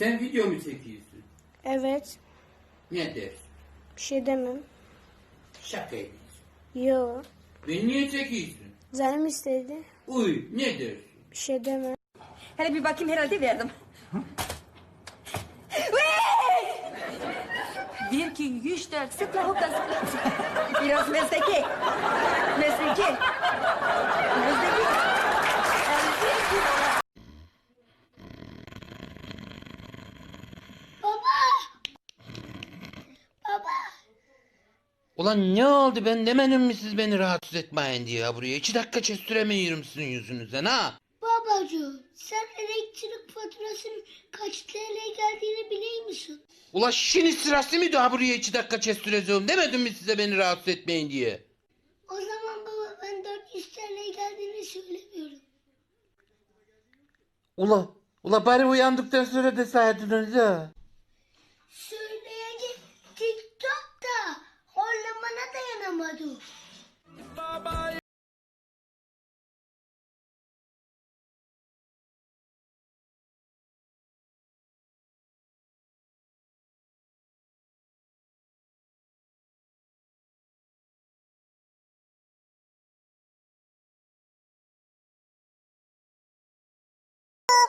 Sen video mu çekiyorsun? Evet. Ne dersin? Bir şey demem. Şaka ediyorsun. Yo. Ben niye çekiyorsun? Canım istedi. Uy ne dersin? Bir şey demem. Hele bir bakayım herhalde verdim. Bir, iki, üç, dört, zıpla hopla zıpla. Biraz mesleki. Mesleki. Mesleki. Ulan ne oldu ben demedim mi siz beni rahatsız etmeyin diye ya buraya? İki dakika çestiremiyorum sizin yüzünüzden ha? Babacığım sen elektrik faturasının kaç TL geldiğini biliyor musun? Ula şimdi sırası mı daha buraya iki dakika kestireceğim demedim mi size beni rahatsız etmeyin diye? O zaman baba ben 400 TL geldiğini söylemiyorum. Ula, ula bari uyandıktan sonra deseydiniz ya. Söyleyince TikTok'ta horlamana dayanamadım. Baba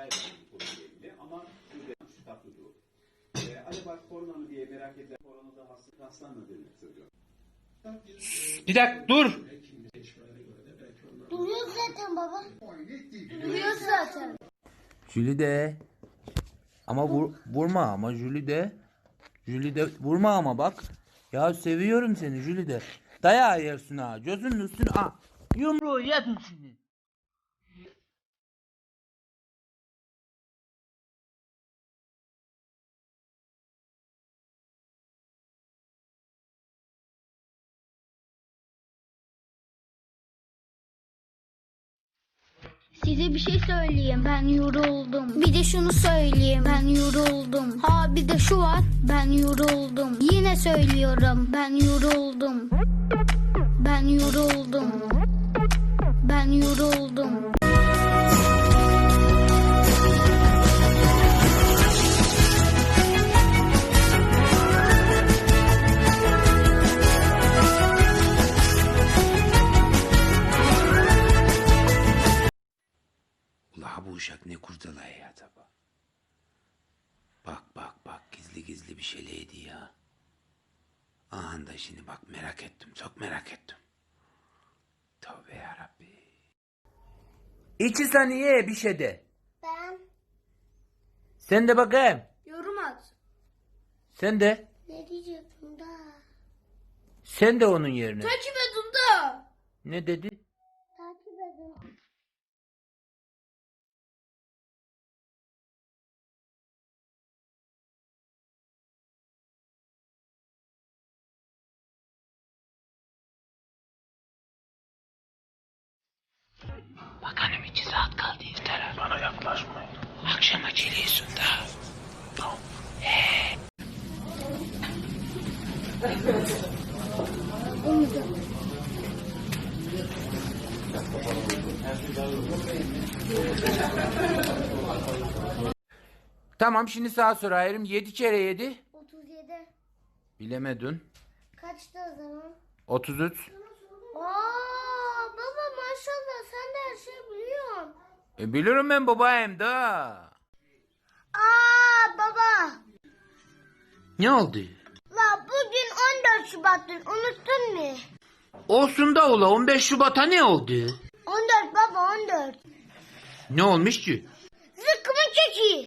Haber konuyla ilgili ama şurada şu tabloda o. Ee, acaba korona mı diye merak edilen koronada hasta rastlanmadığını söylüyor. Bir dakika dur. Duruyor zaten baba. Duruyor zaten. Jülide. Ama vur, vurma ama Jülide. Jülide vurma ama bak. Ya seviyorum seni Jülide. Dayağı yersin ha. Gözünün üstüne ha. Yumruğu yedin şimdi. Size bir şey söyleyeyim ben yoruldum. Bir de şunu söyleyeyim ben yoruldum. Ha bir de şu var ben yoruldum. Yine söylüyorum ben yoruldum. Ben yoruldum. Ben yoruldum. Gizli bir şeyleydi ya. Aha da şimdi bak merak ettim çok merak ettim. Tövbe yarabbi. İki saniye bir şey de. Ben Sen de bakayım. yorum at. Sen de. Ne diyecektim da? Sen de onun yerine. Takip edin da. Ne dedi? Bakanım iki saat kaldı iftara. Bana yaklaşmayın. Akşama geliyorsun da. Olmayacak. Tamam şimdi sağa sorayım. 7 kere 7. 37. Bilemedin. Kaçtı o zaman? 33. Aa maşallah sen de her şeyi biliyorsun. E, bilirim ben babayım da. Aa baba. Ne oldu? La bugün 14 Şubat'tır unuttun mu? Olsun da ola 15 Şubat'a ne oldu? 14 baba 14. Ne olmuş ki? Zıkkımın çeki.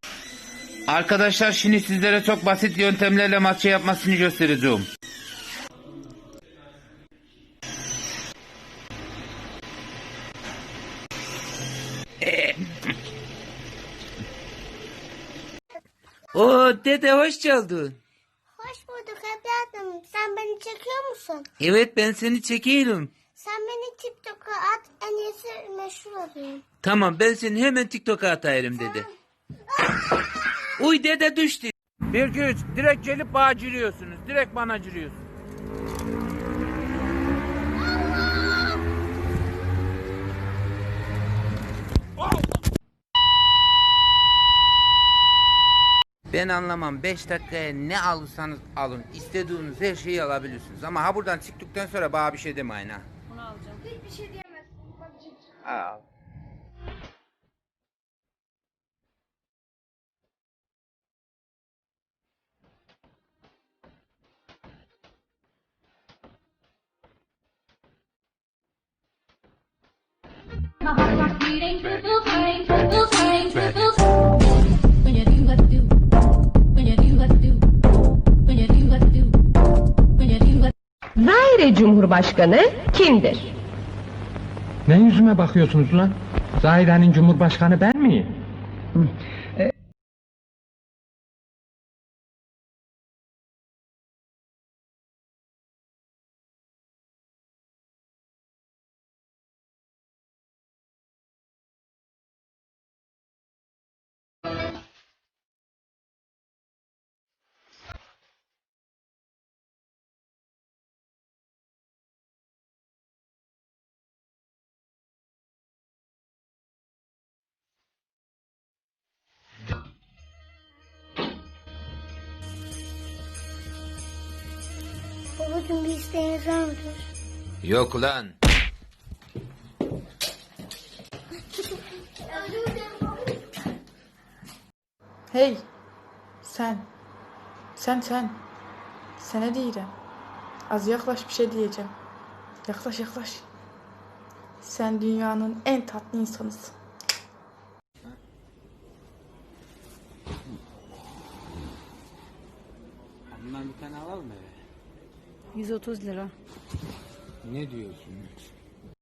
Arkadaşlar şimdi sizlere çok basit yöntemlerle maçı yapmasını göstereceğim. Oo dede hoş geldin. Hoş bulduk evladım. Sen beni çekiyor musun? Evet ben seni çekiyorum. Sen beni TikTok'a at en iyisi meşhur olayım. Tamam ben seni hemen TikTok'a atayım dede. Uy dede düştü. Bir iki üç direkt gelip bana cürüyorsunuz. Direkt bana cürüyorsunuz. Ben anlamam 5 dakikaya ne alırsanız alın. İstediğiniz her şeyi alabilirsiniz. Ama ha buradan çıktıktan sonra bana bir şey demeyin ha. Hiçbir şey diyemezsin. Al. Starts beating, Zaire Cumhurbaşkanı kimdir? Ne yüzüme bakıyorsunuz lan? Zahire'nin cumhurbaşkanı ben miyim? Babacığım bir isteğiniz var mıdır? Yok lan. Hey sen sen sen sana diyeceğim. Az yaklaş bir şey diyeceğim. Yaklaş yaklaş. Sen dünyanın en tatlı insanısın. Bundan bir tane alalım mı eve? 130 lira. Ne diyorsun?